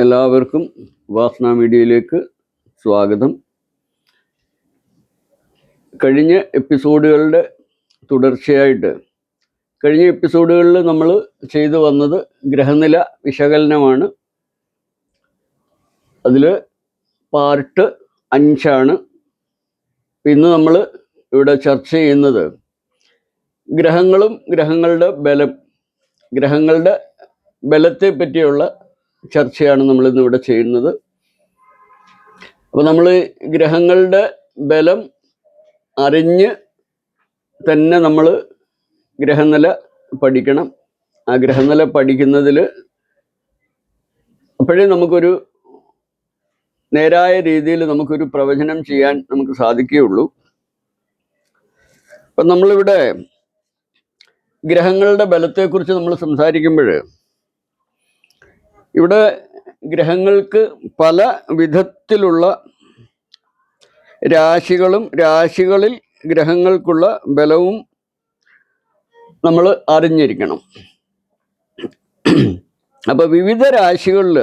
എല്ലാവർക്കും വാസ്ന മീഡിയയിലേക്ക് സ്വാഗതം. കഴിഞ്ഞ എപ്പിസോഡുകളുടെ തുടർച്ചയായിട്ട് കഴിഞ്ഞ എപ്പിസോഡുകളിൽ നമ്മൾ ചെയ്തു വന്നത് ഗ്രഹനില വിശകലനമാണ്. അതിൽ പാർട്ട് അഞ്ചാണ്. ഇന്ന് നമ്മൾ ഇവിടെ ചർച്ച ചെയ്യുന്നത് ഗ്രഹങ്ങളും ഗ്രഹങ്ങളുടെ ബലം ഗ്രഹങ്ങളുടെ ബലത്തെ പറ്റിയുള്ള ചർച്ചയാണ് നമ്മൾ ഇന്ന് ഇവിടെ ചെയ്യുന്നത്. അപ്പോൾ നമ്മൾ ഗ്രഹങ്ങളുടെ ബലം അറിഞ്ഞ് തന്നെ നമ്മൾ ഗ്രഹനില പഠിക്കണം. ആ ഗ്രഹനില പഠിക്കുന്നതിൽ അപ്പോഴേ നമുക്കൊരു നേരായ രീതിയിൽ നമുക്കൊരു പ്രവചനം ചെയ്യാൻ നമുക്ക് സാധിക്കുകയുള്ളൂ. അപ്പം നമ്മളിവിടെ ഗ്രഹങ്ങളുടെ ബലത്തെക്കുറിച്ച് നമ്മൾ സംസാരിക്കുമ്പോൾ ഇവിടെ ഗ്രഹങ്ങൾക്ക് പല വിധത്തിലുള്ള രാശികളും രാശികളിൽ ഗ്രഹങ്ങൾക്കുള്ള ബലവും നമ്മൾ അറിഞ്ഞിരിക്കണം. അപ്പോൾ വിവിധ രാശികളിൽ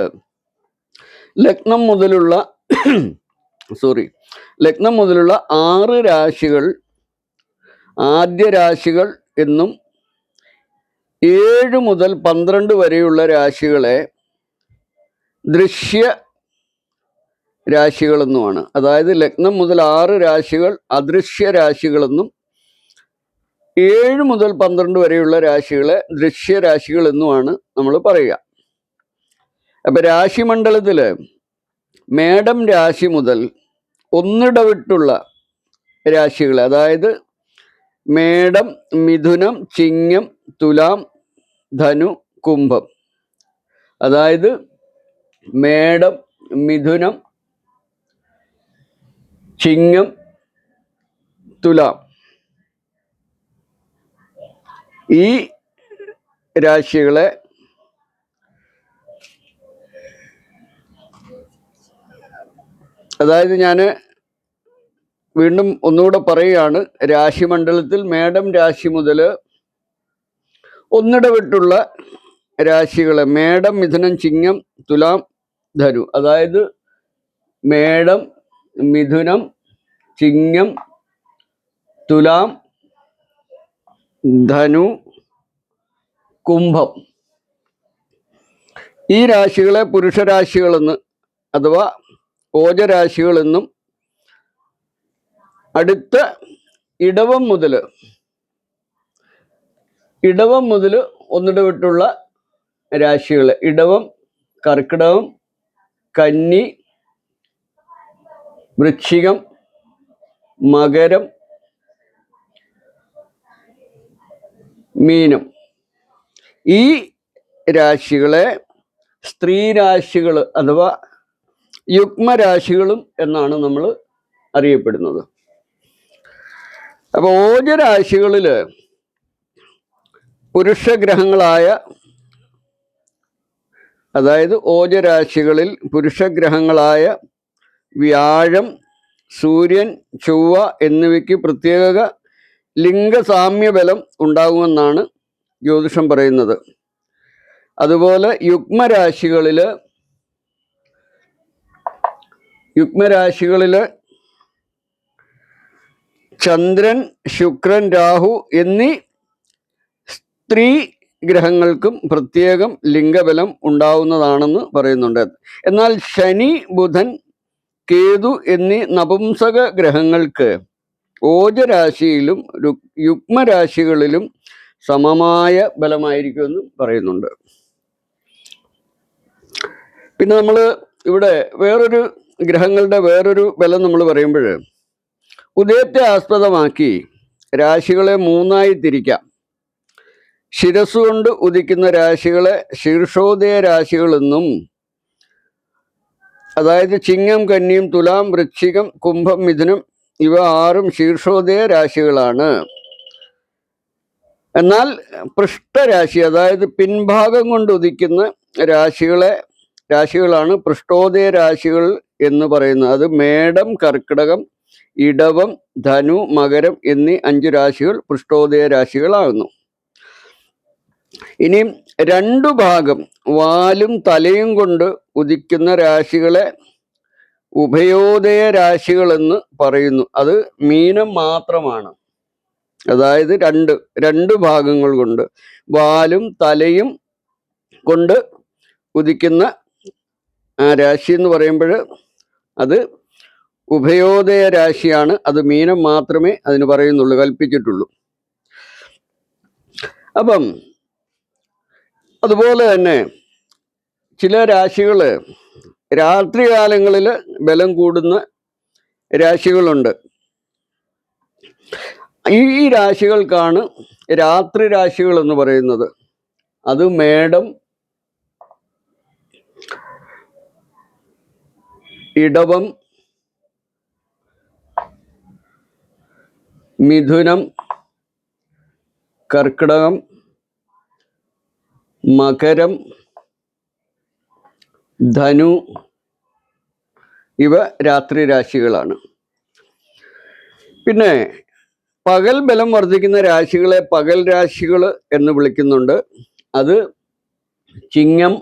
ലഗ്നം മുതലുള്ള സോറി ലഗ്നം മുതലുള്ള ആറ് രാശികൾ ആദ്യ രാശികൾ എന്നും ഏഴ് മുതൽ പന്ത്രണ്ട് വരെയുള്ള രാശികളെ ദൃശ്യ രാശികളെന്നുമാണ്. അതായത് ലഗ്നം മുതൽ ആറ് രാശികൾ അദൃശ്യ രാശികളെന്നും ഏഴ് മുതൽ പന്ത്രണ്ട് വരെയുള്ള രാശികളെ ദൃശ്യ രാശികളെന്നുമാണ് നമ്മൾ പറയുക. അപ്പം രാശിമണ്ഡലത്തിൽ മേടം രാശി മുതൽ ഒന്നിടവിട്ടുള്ള രാശികൾ അതായത് മേടം മിഥുനം ചിങ്ങം തുലാം ധനു കുംഭം. അതായത് മേടം മിഥുനം ചിങ്ങം തുലാം. ഈ രാശികളെ അതായത് ഞാൻ വീണ്ടും ഒന്നുകൂടെ പറയുകയാണ്. രാശിമണ്ഡലത്തിൽ മേടം രാശി മുതൽ ഒന്നിടവിട്ടുള്ള രാശികളെ മേടം മിഥുനം ചിങ്ങം തുലാം ധനു. അതായത് മേടം മിഥുനം ചിങ്ങം തുലാം ധനു കുംഭം. ഈ രാശികളെ പുരുഷരാശികളെന്ന് അഥവാ ഓജരാശികളെന്നും അടുത്ത ഇടവം മുതൽ ഇടവം മുതൽ ഒന്നിടവിട്ടുള്ള രാശികൾ ഇടവം കർക്കിടകം കന്നി വൃശ്ചികം മകരം മീനം. ഈ രാശികളെ സ്ത്രീരാശികൾ അഥവാ യുഗ്മരാശികളും എന്നാണ് നമ്മൾ അറിയപ്പെടുന്നത്. അപ്പോൾ ഓജരാശികളിൽ പുരുഷഗ്രഹങ്ങളായ അതായത് ഓജരാശികളിൽ പുരുഷഗ്രഹങ്ങളായ വ്യാഴം സൂര്യൻ ചൊവ്വ എന്നിവയ്ക്ക് പ്രത്യേക ലിംഗസാമ്യബലം ഉണ്ടാകുമെന്നാണ് ജ്യോതിഷം പറയുന്നത്. അതുപോലെ യുഗ്മരാശികളിൽ യുഗ്മരാശികളിൽ ചന്ദ്രൻ ശുക്രൻ രാഹു എന്നീ സ്ത്രീ ഗ്രഹങ്ങൾക്കും പ്രത്യേകം ലിംഗബലം ഉണ്ടാവുന്നതാണെന്ന് പറയുന്നുണ്ട്. എന്നാൽ ശനി ബുധൻ കേതു എന്നീ നപുംസക ഗ്രഹങ്ങൾക്ക് ഓജരാശിയിലും യുഗ്മരാശികളിലും സമമായ ബലമായിരിക്കുമെന്നും പറയുന്നുണ്ട്. പിന്നെ നമ്മൾ ഇവിടെ വേറൊരു ഗ്രഹങ്ങളുടെ വേറൊരു ബലം നമ്മൾ പറയുമ്പോൾ ഉദയത്തെ ആസ്പദമാക്കി രാശികളെ മൂന്നായി തിരിക്കാം. ശിരസ്സുകൊണ്ട് ഉദിക്കുന്ന രാശികളെ ശീർഷോദയ രാശികളെന്നും അതായത് ചിങ്ങം കന്നിയും തുലാം വൃശ്ചികം കുംഭം മിഥുനം ഇവ ആറും ശീർഷോദയ രാശികളാണ്. എന്നാൽ പൃഷ്ഠരാശി അതായത് പിൻഭാഗം കൊണ്ട് ഉദിക്കുന്ന രാശികളെ രാശികളാണ് പൃഷ്ഠോദയ രാശികൾ എന്ന് പറയുന്നത്. അത് മേടം കർക്കിടകം ഇടവം ധനു മകരം എന്നീ അഞ്ച് രാശികൾ പൃഷ്ഠോദയ രാശികളാകുന്നു. ഇനിയും രണ്ടു ഭാഗം വാലും തലയും കൊണ്ട് ഉദിക്കുന്ന രാശികളെ ഉഭയോദയ രാശികളെന്ന് പറയുന്നു. അത് മീനം മാത്രമാണ്. അതായത് രണ്ട് രണ്ട് ഭാഗങ്ങൾ കൊണ്ട് വാലും തലയും കൊണ്ട് ഉദിക്കുന്ന ആ രാശി എന്ന് പറയുമ്പോൾ അത് ഉഭയോദയ രാശിയാണ്. അത് മീനം മാത്രമേ അതിന് പറയുന്നുള്ളൂ കൽപ്പിച്ചിട്ടുള്ളൂ. അപ്പം അതുപോലെ തന്നെ ചില രാശികൾ രാത്രികാലങ്ങളിൽ ബലം കൂടുന്ന രാശികളുണ്ട്. ഈ രാശികൾക്കാണ് രാത്രി രാശികൾ എന്ന് പറയുന്നത്. അത് മേടം ഇടവം മിഥുനം കർക്കിടകം മകരം ധനു ഇവ രാത്രി രാശികളാണ്. പിന്നെ പകൽ ബലം വർദ്ധിക്കുന്ന രാശികളെ പകൽ രാശികൾ എന്ന് വിളിക്കുന്നുണ്ട്. അത് ചിങ്ങം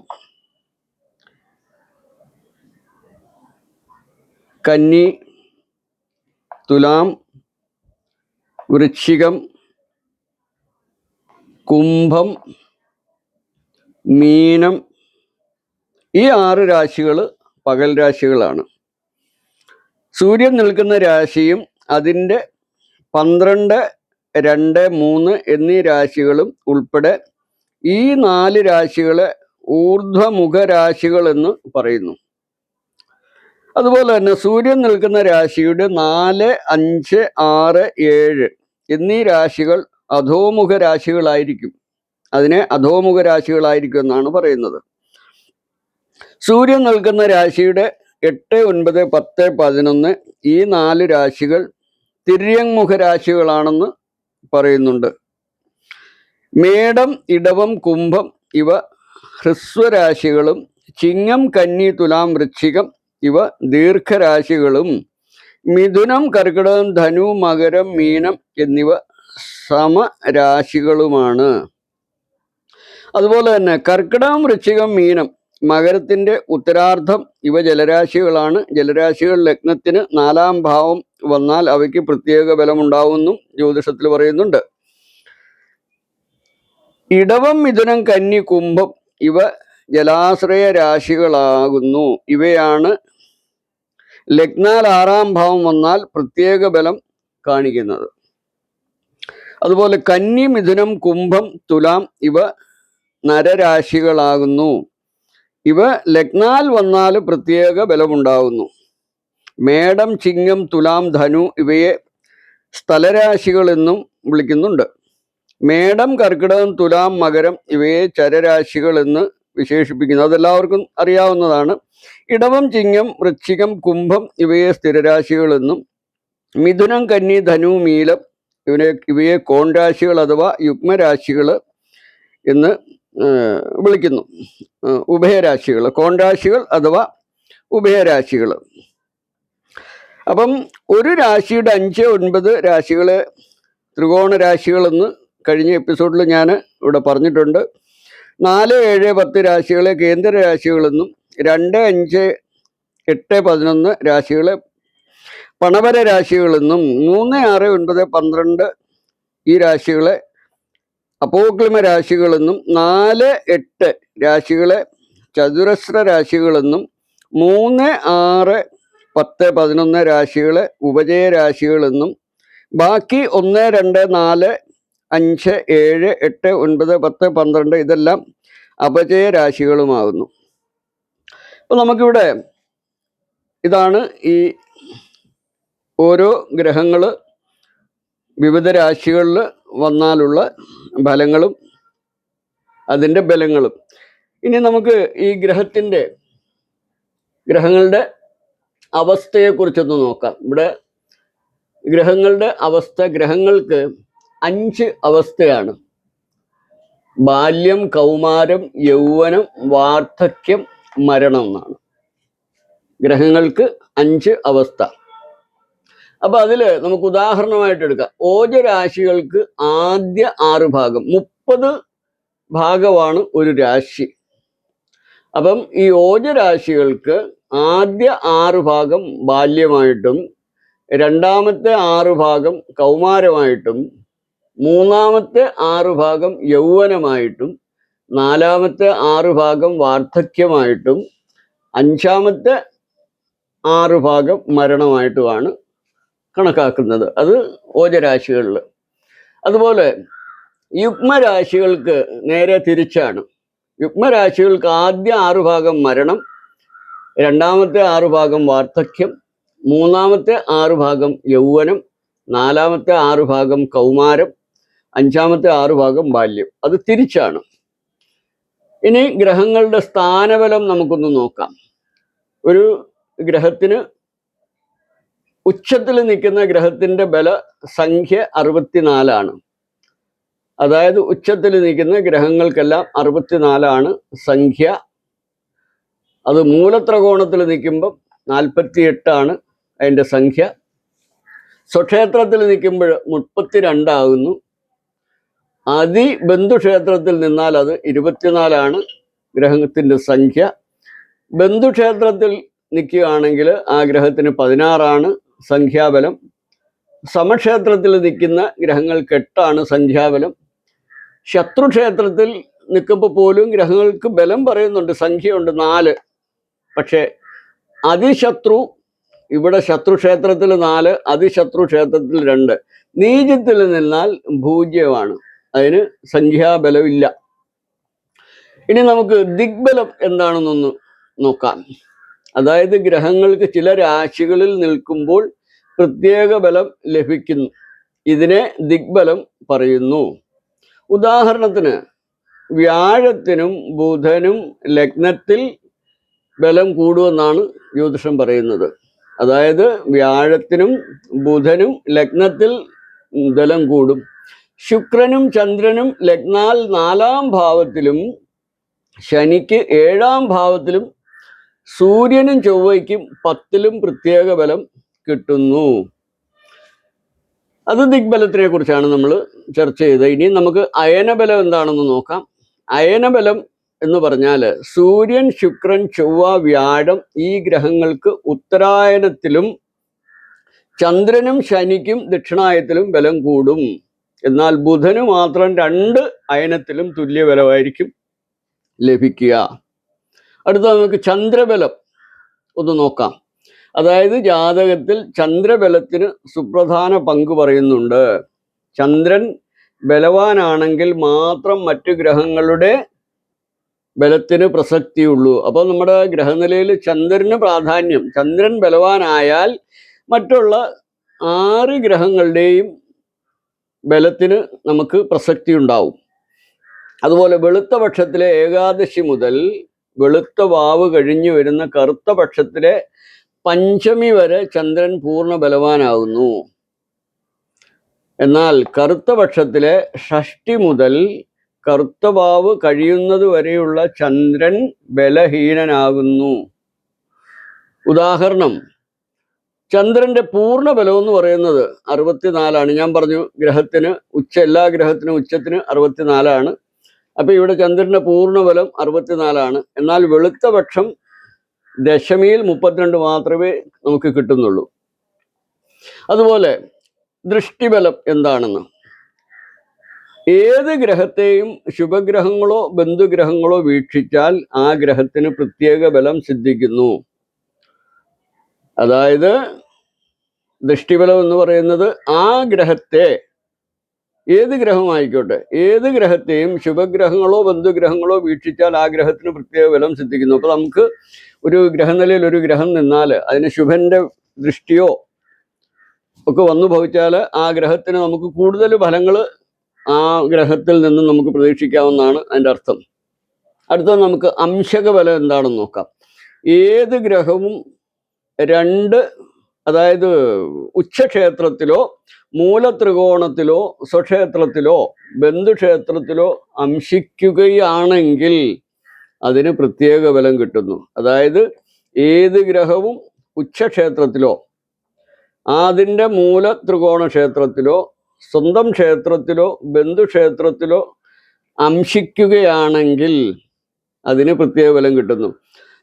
കന്നി തുലാം വൃശ്ചികം കുംഭം മീനം. ഈ ആറ് രാശികൾ പകൽ രാശികളാണ്. സൂര്യൻ നിൽക്കുന്ന രാശിയും അതിന്റെ പന്ത്രണ്ട് രണ്ട് മൂന്ന് എന്നീ രാശികളും ഉൾപ്പെടെ ഈ നാല് രാശികളെ ഊർധ്വമുഖ രാശികൾ എന്ന് പറയുന്നു. അതുപോലെ തന്നെ സൂര്യൻ നിൽക്കുന്ന രാശിയുടെ നാല് അഞ്ച് ആറ് ഏഴ് എന്നീ രാശികൾ അധോമുഖ രാശികളായിരിക്കും. അതിനെ അധോമുഖ രാശികളായിരിക്കും എന്നാണ് പറയുന്നത്. സൂര്യൻ നിൽക്കുന്ന രാശിയുടെ എട്ട് ഒൻപത് പത്ത് പതിനൊന്ന് ഈ നാല് രാശികൾ തിര്യങ്മുഖ രാശികളാണെന്ന് പറയുന്നുണ്ട്. മേടം ഇടവം കുംഭം ഇവ ഹ്രസ്വരാശികളും ചിങ്ങം കന്നി തുലാം വൃശ്ചികം ഇവ ദീർഘരാശികളും. മിഥുനം കർക്കിടകം ധനു മകരം മീനം എന്നിവ സമരാശികളുമാണ്. അതുപോലെ തന്നെ കർക്കിടകം വൃശ്ചികം മീനം മകരത്തിന്റെ ഉത്തരാർദ്ധം ഇവ ജലരാശികളാണ്. ജലരാശികൾ ലഗ്നത്തിന് നാലാം ഭാവം വന്നാൽ അവയ്ക്ക് പ്രത്യേക ബലമുണ്ടാവുമെന്നും ജ്യോതിഷത്തിൽ പറയുന്നുണ്ട്. ഇടവം മിഥുനം കന്നി കുംഭം ഇവ ജലാശ്രയ രാശികളാകുന്നു. ഇവയാണ് ലഗ്നാൽ ആറാം ഭാവം വന്നാൽ പ്രത്യേക ബലം കാണിക്കുന്നത്. അതുപോലെ കന്നി മിഥുനം കുംഭം തുലാം ഇവ നരരാശികളാകുന്നു. ഇവ ലഗ്നാൽ വന്നാൽ പ്രത്യേക ബലമുണ്ടാകുന്നു. മേടം ചിങ്ങം തുലാം ധനു ഇവയെ സ്ഥലരാശികളെന്നും വിളിക്കുന്നുണ്ട്. മേടം കർക്കിടകം തുലാം മകരം ഇവയെ ചരരാശികൾ എന്ന് വിശേഷിപ്പിക്കുന്നു. അതെല്ലാവർക്കും അറിയാവുന്നതാണ്. ഇടവം ചിങ്ങം വൃശ്ചികം കുംഭം ഇവയെ സ്ഥിരരാശികളെന്നും മിഥുനം കന്നി ധനു മീലം ഇവനെ ഇവയെ കോൺരാശികൾ അഥവാ യുഗ്മരാശികൾ എന്ന് വിളിക്കുന്നു. ഉഭയരാശികൾ കോൺരാശികൾ അഥവാ ഉഭയരാശികൾ അപ്പം ഒരു രാശിയുടെ അഞ്ച് ഒൻപത് രാശികളെ ത്രികോണ രാശികളെന്ന് കഴിഞ്ഞ എപ്പിസോഡിൽ ഞാൻ ഇവിടെ പറഞ്ഞിട്ടുണ്ട്. നാല് ഏഴ് പത്ത് രാശികളെ കേന്ദ്ര രാശികളെന്നും രണ്ട് അഞ്ച് എട്ട് പതിനൊന്ന് രാശികളെ പണവര രാശികളെന്നും മൂന്ന് ആറ് ഒൻപത് പന്ത്രണ്ട് ഈ രാശികളെ അപ്പോക്ലിമ രാശികളെന്നും നാല് എട്ട് രാശികളെ ചതുരശ്ര രാശികളെന്നും മൂന്ന് ആറ് പത്ത് പതിനൊന്ന് രാശികളെ ഉപജയ രാശികളെന്നും ബാക്കി ഒന്ന് രണ്ട് നാല് അഞ്ച് ഏഴ് എട്ട് ഒൻപത് പത്ത് പന്ത്രണ്ട് ഇതെല്ലാം അപജയ രാശികളുമാകുന്നു. അപ്പോൾ നമുക്കിവിടെ ഇതാണ് ഈ ഓരോ ഗ്രഹങ്ങൾ വിവിധ രാശികളിൽ വന്നാലുള്ള ഫലങ്ങളും അതിന്റെ ബലങ്ങളും. ഇനി നമുക്ക് ഈ ഗ്രഹത്തിന്റെ ഗ്രഹങ്ങളുടെ അവസ്ഥയെക്കുറിച്ചൊന്ന് നോക്കാം. ഇവിടെ ഗ്രഹങ്ങളുടെ അവസ്ഥ ഗ്രഹങ്ങൾക്ക് അഞ്ച് അവസ്ഥയാണ്. ബാല്യം കൗമാരം യൗവനം വാർദ്ധക്യം മരണം എന്നാണ്. ഗ്രഹങ്ങൾക്ക് അഞ്ച് അവസ്ഥ. അപ്പൊ അതിൽ നമുക്ക് ഉദാഹരണമായിട്ട് എടുക്കാം. ഓജരാശികൾക്ക് ആദ്യ ആറ് ഭാഗം. മുപ്പത് ഭാഗമാണ് ഒരു രാശി. അപ്പം ഈ ഓജരാശികൾക്ക് ആദ്യ ആറ് ഭാഗം ബാല്യമായിട്ടും രണ്ടാമത്തെ ആറ് ഭാഗം കൗമാരമായിട്ടും മൂന്നാമത്തെ ആറ് ഭാഗം യൗവനമായിട്ടും നാലാമത്തെ ആറ് ഭാഗം വാർദ്ധക്യമായിട്ടും അഞ്ചാമത്തെ ആറ് ഭാഗം മരണമായിട്ടുമാണ് കണക്കാക്കുന്നത്. അത് ഓജരാശികളിൽ അതുപോലെ യുഗ്മരാശികൾക്ക് നേരെ തിരിച്ചാണ്. യുഗ്മരാശികൾക്ക് ആദ്യ ആറ് ഭാഗം മരണം രണ്ടാമത്തെ ആറ് ഭാഗം വാർദ്ധക്യം മൂന്നാമത്തെ ആറ് ഭാഗം യൗവനം നാലാമത്തെ ആറ് ഭാഗം കൗമാരം അഞ്ചാമത്തെ ആറ് ഭാഗം ബാല്യം. അത് തിരിച്ചാണ്. ഇനി ഗ്രഹങ്ങളുടെ സ്ഥാനബലം നമുക്കൊന്ന് നോക്കാം. ഒരു ഗ്രഹത്തിന് ഉച്ചത്തിൽ നിൽക്കുന്ന ഗ്രഹത്തിന്റെ ബല സംഖ്യ അറുപത്തിനാലാണ്. അതായത് ഉച്ചത്തിൽ നിൽക്കുന്ന ഗ്രഹങ്ങൾക്കെല്ലാം അറുപത്തിനാലാണ് സംഖ്യ. അത് മൂലത്രകോണത്തിൽ നിൽക്കുമ്പം നാൽപ്പത്തി എട്ടാണ് അതിന്റെ സംഖ്യ. സ്വക്ഷേത്രത്തിൽ നിൽക്കുമ്പോൾ മുപ്പത്തി രണ്ടാകുന്നു അതി ബന്ധുക്ഷേത്രത്തിൽ നിന്നാൽ അത് ഇരുപത്തിനാലാണ് ഗ്രഹത്തിന്റെ സംഖ്യ. ബന്ധുക്ഷേത്രത്തിൽ നിൽക്കുകയാണെങ്കിൽ ആ ഗ്രഹത്തിന് പതിനാറാണ്. സംഖ്യാബലം. സമക്ഷേത്രത്തിൽ നിൽക്കുന്ന ഗ്രഹങ്ങൾക്ക് എട്ടാണ് സംഖ്യാബലം. ശത്രുക്ഷേത്രത്തിൽ നിൽക്കുമ്പോൾ പോലും ഗ്രഹങ്ങൾക്ക് ബലം പറയുന്നുണ്ട് സംഖ്യയുണ്ട് നാല്. പക്ഷേ അതിശത്രു ഇവിടെ ശത്രുക്ഷേത്രത്തിൽ നാല് അതിശത്രു ക്ഷേത്രത്തിൽ രണ്ട്. നീചത്തിൽ നിന്നാൽ പൂജ്യമാണ് അതിന് സംഖ്യാബലമില്ല. ഇനി നമുക്ക് ദിഗ്ബലം എന്താണെന്നൊന്ന് നോക്കാം. അതായത് ഗ്രഹങ്ങൾക്ക് ചില രാശികളിൽ നിൽക്കുമ്പോൾ പ്രത്യേക ബലം ലഭിക്കുന്നു. ഇതിനെ ദിഗ്ബലം പറയുന്നു. ഉദാഹരണത്തിന് വ്യാഴത്തിനും ബുധനും ലഗ്നത്തിൽ ബലം കൂടുമെന്നാണ് ജ്യോതിഷം പറയുന്നത്. അതായത് വ്യാഴത്തിനും ബുധനും ലഗ്നത്തിൽ ബലം കൂടും. ശുക്രനും ചന്ദ്രനും ലഗ്നാൽ നാലാം ഭാവത്തിലും ശനിക്ക് ഏഴാം ഭാവത്തിലും സൂര്യനും ചൊവ്വയ്ക്കും പത്തിലും പ്രത്യേക ബലം കിട്ടുന്നു. അത് ദിഗ്ബലത്തിനെ കുറിച്ചാണ് നമ്മൾ ചർച്ച ചെയ്തത്. ഇനി നമുക്ക് അയനബലം എന്താണെന്ന് നോക്കാം. അയനബലം എന്ന് പറഞ്ഞാൽ സൂര്യൻ ശുക്രൻ ചൊവ്വ വ്യാഴം ഈ ഗ്രഹങ്ങൾക്ക് ഉത്തരായനത്തിലും ചന്ദ്രനും ശനിക്കും ദക്ഷിണായത്തിലും ബലം കൂടും. എന്നാൽ ബുധന് മാത്രം രണ്ട് അയനത്തിലും തുല്യ ബലമായിരിക്കും ലഭിക്കുക. അടുത്ത നമുക്ക് ചന്ദ്രബലം ഒന്ന് നോക്കാം. അതായത് ജാതകത്തിൽ ചന്ദ്രബലത്തിന് സുപ്രധാന പങ്ക് പറയുന്നുണ്ട്. ചന്ദ്രൻ ബലവാനാണെങ്കിൽ മാത്രം മറ്റു ഗ്രഹങ്ങളുടെ ബലത്തിന് പ്രസക്തിയുള്ളൂ. അപ്പോൾ നമ്മുടെ ഗ്രഹനിലയിൽ ചന്ദ്രന് പ്രാധാന്യം ചന്ദ്രൻ ബലവാനായാൽ മറ്റുള്ള ആറ് ഗ്രഹങ്ങളുടെയും ബലത്തിന് നമുക്ക് പ്രസക്തി ഉണ്ടാവും അതുപോലെ വെളുത്ത പക്ഷത്തിലെ ഏകാദശി മുതൽ വെളുത്ത വാവ് കഴിഞ്ഞു വരുന്ന കറുത്ത പക്ഷത്തിലെ പഞ്ചമി വരെ ചന്ദ്രൻ പൂർണ ബലവാനാകുന്നു എന്നാൽ കറുത്ത പക്ഷത്തിലെ ഷഷ്ടി മുതൽ കറുത്ത വാവ് കഴിയുന്നത് വരെയുള്ള ചന്ദ്രൻ ബലഹീനനാകുന്നു. ഉദാഹരണം ചന്ദ്രന്റെ പൂർണ ബലം എന്ന് പറയുന്നത് അറുപത്തിനാലാണ്. ഞാൻ പറഞ്ഞു ഗ്രഹത്തിന് ഉച്ച എല്ലാ ഗ്രഹത്തിനും ഉച്ചത്തിന് അറുപത്തിനാലാണ്. അപ്പൊ ഇവിടെ ചന്ദ്രന്റെ പൂർണബലം അറുപത്തിനാലാണ്. എന്നാൽ വെളുത്ത പക്ഷം ദശമിയിൽ മുപ്പത്തിരണ്ട് മാത്രമേ നമുക്ക് കിട്ടുന്നുള്ളൂ. അതുപോലെ ദൃഷ്ടിബലം എന്താണെന്ന്? ഏത് ഗ്രഹത്തെയും ശുഭഗ്രഹങ്ങളോ ബന്ധുഗ്രഹങ്ങളോ വീക്ഷിച്ചാൽ ആ ഗ്രഹത്തിന് പ്രത്യേക ബലം സിദ്ധിക്കുന്നു. അതായത് ദൃഷ്ടിബലം എന്ന് പറയുന്നത് ആ ഗ്രഹത്തെ ഏത് ഗ്രഹമായിക്കോട്ടെ ഏത് ഗ്രഹത്തെയും ശുഭഗ്രഹങ്ങളോ ബന്ധുഗ്രഹങ്ങളോ വീക്ഷിച്ചാൽ ആ ഗ്രഹത്തിന് പ്രത്യേക ബലം സിദ്ധിക്കുന്നു. അപ്പൊ നമുക്ക് ഒരു ഗ്രഹനിലയിൽ ഒരു ഗ്രഹം നിന്നാൽ അതിന് ശുഭന്റെ ദൃഷ്ടിയോ ഒക്കെ വന്നു ഭവിച്ചാൽ ആ ഗ്രഹത്തിന് നമുക്ക് കൂടുതൽ ഫലങ്ങൾ ആ ഗ്രഹത്തിൽ നിന്നും നമുക്ക് പ്രതീക്ഷിക്കാവുന്നതാണ് അതിന്റെ അർത്ഥം. അടുത്തത് നമുക്ക് അംശക ബലം എന്താണെന്ന് നോക്കാം. ഏത് ഗ്രഹവും രണ്ട് അതായത് ഉച്ചക്ഷേത്രത്തിലോ മൂലത്രികോണത്തിലോ സ്വക്ഷേത്രത്തിലോ ബന്ധുക്ഷേത്രത്തിലോ അംശിക്കുകയാണെങ്കിൽ അതിന് പ്രത്യേക ബലം കിട്ടുന്നു. അതായത് ഏത് ഗ്രഹവും ഉച്ചക്ഷേത്രത്തിലോ അതിന്റെ മൂല ത്രികോണ ക്ഷേത്രത്തിലോ സ്വന്തം ക്ഷേത്രത്തിലോ ബന്ധുക്ഷേത്രത്തിലോ അംശിക്കുകയാണെങ്കിൽ അതിന് പ്രത്യേക ബലം കിട്ടുന്നു.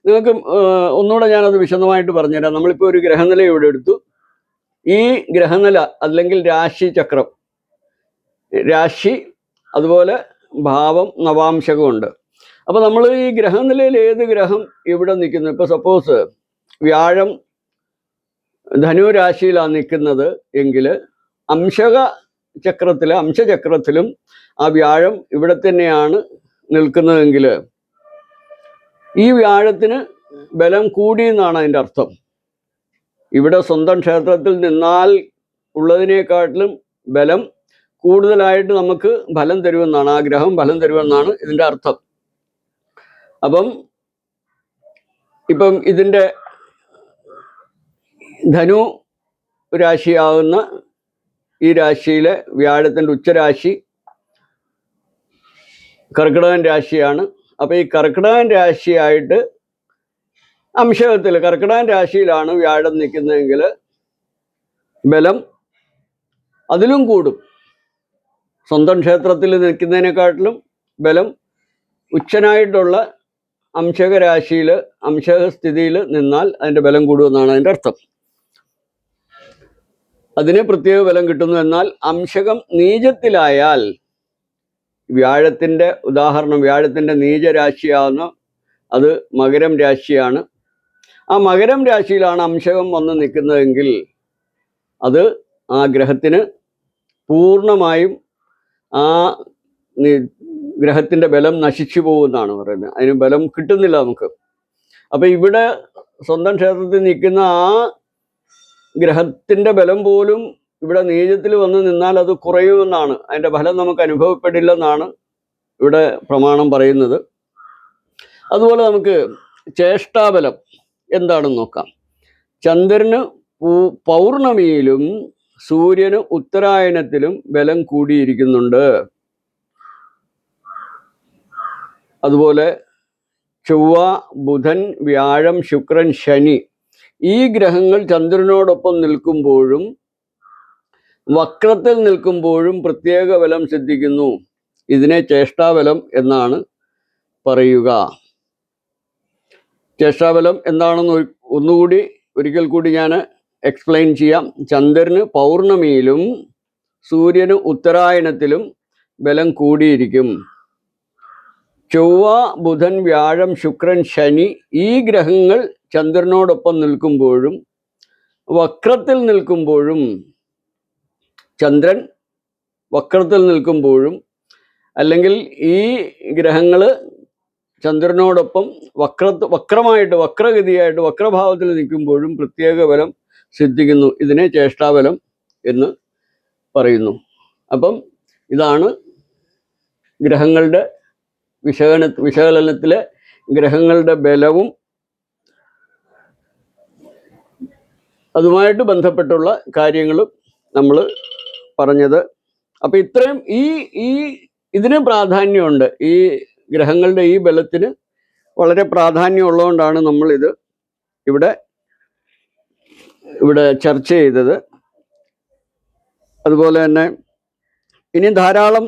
നിങ്ങൾക്ക് ഒന്നുകൂടെ ഞാനത് വിശദമായിട്ട് പറഞ്ഞുതരാം. നമ്മളിപ്പോൾ ഒരു ഗ്രഹനില ഇവിടെ എടുത്തു. ഈ ഗ്രഹനില അല്ലെങ്കിൽ രാശി ചക്രം രാശി അതുപോലെ ഭാവം നവാംശകമുണ്ട് അപ്പോൾ നമ്മൾ ഈ ഗ്രഹനിലയിൽ ഏത് ഗ്രഹം ഇവിടെ നിൽക്കുന്നു? ഇപ്പൊ സപ്പോസ് വ്യാഴം ധനു രാശിയിലാണ് നിൽക്കുന്നത് എങ്കിൽ അംശക ചക്രത്തിൽ അംശചക്രത്തിലും ആ വ്യാഴം ഇവിടെ തന്നെയാണ് നിൽക്കുന്നതെങ്കിൽ ഈ വ്യാഴത്തിന് ബലം കൂടി എന്നാണ് അതിന്റെ അർത്ഥം. ഇവിടെ സ്വന്തം ക്ഷേത്രത്തിൽ നിന്നാൽ ഉള്ളതിനേക്കാട്ടിലും ബലം കൂടുതലായിട്ട് നമുക്ക് ഫലം തരുമെന്നാണ് ആഗ്രഹം ഗ്രഹം ഫലം തരുമെന്നാണ് ഇതിന്റെ അർത്ഥം. അപ്പം ഇപ്പം ഇതിന്റെ ധനു രാശിയാവുന്ന ഈ രാശിയിലെ വ്യാഴത്തിന്റെ ഉച്ചരാശി കർക്കിടകൻ രാശിയാണ്. അപ്പോൾ ഈ കർക്കിടകൻ രാശിയായിട്ട് അംശകത്തിൽ കർക്കിടകൻ രാശിയിലാണ് വ്യാഴം നിൽക്കുന്നതെങ്കിൽ ബലം അതിലും കൂടും. സ്വന്തം ക്ഷേത്രത്തിൽ നിൽക്കുന്നതിനെക്കാട്ടിലും ബലം ഉച്ചനായിട്ടുള്ള അംശക രാശിയിൽ അംശക സ്ഥിതിയിൽ നിന്നാൽ അതിന്റെ ബലം കൂടുമെന്നാണ് അതിന്റെ അർത്ഥം. അതിന് പ്രത്യേക ബലം കിട്ടുന്നു എന്നാൽ അംശകം നീചത്തിലായാൽ വ്യാഴത്തിന്റെ ഉദാഹരണം വ്യാഴത്തിന്റെ നീചരാശിയാവുന്ന അത് മകരം രാശിയാണ്. ആ മകരം രാശിയിലാണ് അംശകം വന്ന് നിൽക്കുന്നതെങ്കിൽ അത് ആ ഗ്രഹത്തിന് പൂർണമായും ആ ഗ്രഹത്തിന്റെ ബലം നശിച്ചു പോകുമെന്നാണ് പറയുന്നത്. അതിന് ബലം കിട്ടുന്നില്ല നമുക്ക്. അപ്പോൾ ഇവിടെ സ്വന്തം ക്ഷേത്രത്തിൽ നിൽക്കുന്ന ആ ഗ്രഹത്തിന്റെ ബലം പോലും ഇവിടെ നീചത്തിൽ വന്ന് നിന്നാൽ അത് കുറയുമെന്നാണ്. അതിന്റെ ഫലം നമുക്ക് അനുഭവപ്പെടില്ലെന്നാണ് ഇവിടെ പ്രമാണം പറയുന്നത്. അതുപോലെ നമുക്ക് ചേഷ്ടാബലം എന്താണെന്ന് നോക്കാം. ചന്ദ്രന് പൗർണമിയിലും സൂര്യന് ഉത്തരായണത്തിലും ബലം കൂടിയിരിക്കുന്നുണ്ട്. അതുപോലെ ചൊവ്വ ബുധൻ വ്യാഴം ശുക്രൻ ശനി ഈ ഗ്രഹങ്ങൾ ചന്ദ്രനോടൊപ്പം നിൽക്കുമ്പോഴും വക്രത്തിൽ നിൽക്കുമ്പോഴും പ്രത്യേക ബലം സിദ്ധിക്കുന്നു. ഇതിനെ ചേഷ്ടാബലം എന്നാണ് പറയുക. ചേഷ്ടാബലം എന്താണെന്ന് ഒന്നുകൂടി ഒരിക്കൽ കൂടി ഞാൻ എക്സ്പ്ലെയിൻ ചെയ്യാം. ചന്ദ്രന് പൗർണമിയിലും സൂര്യന് ഉത്തരായണത്തിലും ബലം കൂടിയിരിക്കും. ചൊവ്വ ബുധൻ വ്യാഴം ശുക്രൻ ശനി ഈ ഗ്രഹങ്ങൾ ചന്ദ്രനോടൊപ്പം നിൽക്കുമ്പോഴും വക്രത്തിൽ നിൽക്കുമ്പോഴും ചന്ദ്രൻ വക്രത്തിൽ നിൽക്കുമ്പോഴും അല്ലെങ്കിൽ ഈ ഗ്രഹങ്ങൾ ചന്ദ്രനോടൊപ്പം വക്ര വക്രമായിട്ട് വക്രഗതിയായിട്ട് വക്രഭാവത്തിൽ നിൽക്കുമ്പോഴും പ്രത്യേക ബലം സിദ്ധിക്കുന്നു. ഇതിനെ ചേഷ്ടാബലം എന്ന് പറയുന്നു. അപ്പം ഇതാണ് ഗ്രഹങ്ങളുടെ വിശകലന വിശകലനത്തിലെ ഗ്രഹങ്ങളുടെ ബലവും അതുമായിട്ട് ബന്ധപ്പെട്ടുള്ള കാര്യങ്ങളും നമ്മൾ പറഞ്ഞത്. അപ്പം ഇത്രയും ഈ ഈ ഇതിന് പ്രാധാന്യമുണ്ട്. ഈ ഗ്രഹങ്ങളുടെ ഈ ബലത്തിന് വളരെ പ്രാധാന്യം ഉള്ളതുകൊണ്ടാണ് നമ്മളിത് ഇവിടെ ഇവിടെ ചർച്ച ചെയ്തത്. അതുപോലെ തന്നെ ഇനി ധാരാളം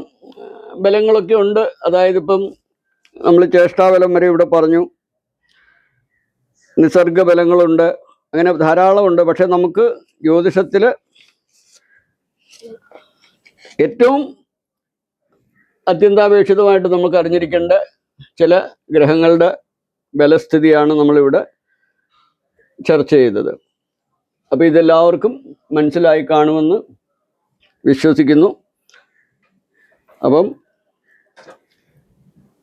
ബലങ്ങളൊക്കെ ഉണ്ട്. അതായത് ഇപ്പം നമ്മൾ ചേഷ്ടാബലം വരെ ഇവിടെ പറഞ്ഞു. നിസർഗ ബലങ്ങളുണ്ട് അങ്ങനെ ധാരാളമുണ്ട്. പക്ഷെ നമുക്ക് ജ്യോതിഷത്തിൽ ഏറ്റവും അത്യന്താപേക്ഷിതമായിട്ട് നമുക്ക് അറിഞ്ഞിരിക്കേണ്ട ചില ഗ്രഹങ്ങളുടെ ബലസ്ഥിതിയാണ് നമ്മളിവിടെ ചർച്ച ചെയ്തത്. അപ്പോൾ ഇതെല്ലാവർക്കും മനസ്സിലായി കാണുമെന്ന് വിശ്വസിക്കുന്നു. അപ്പം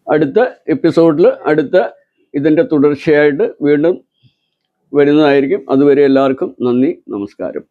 അടുത്ത എപ്പിസോഡിൽ അടുത്ത ഇതിന്റെ തുടർച്ചയായിട്ട് വീണ്ടും വരുന്നതായിരിക്കും. അതുവരെ എല്ലാവർക്കും നന്ദി നമസ്കാരം.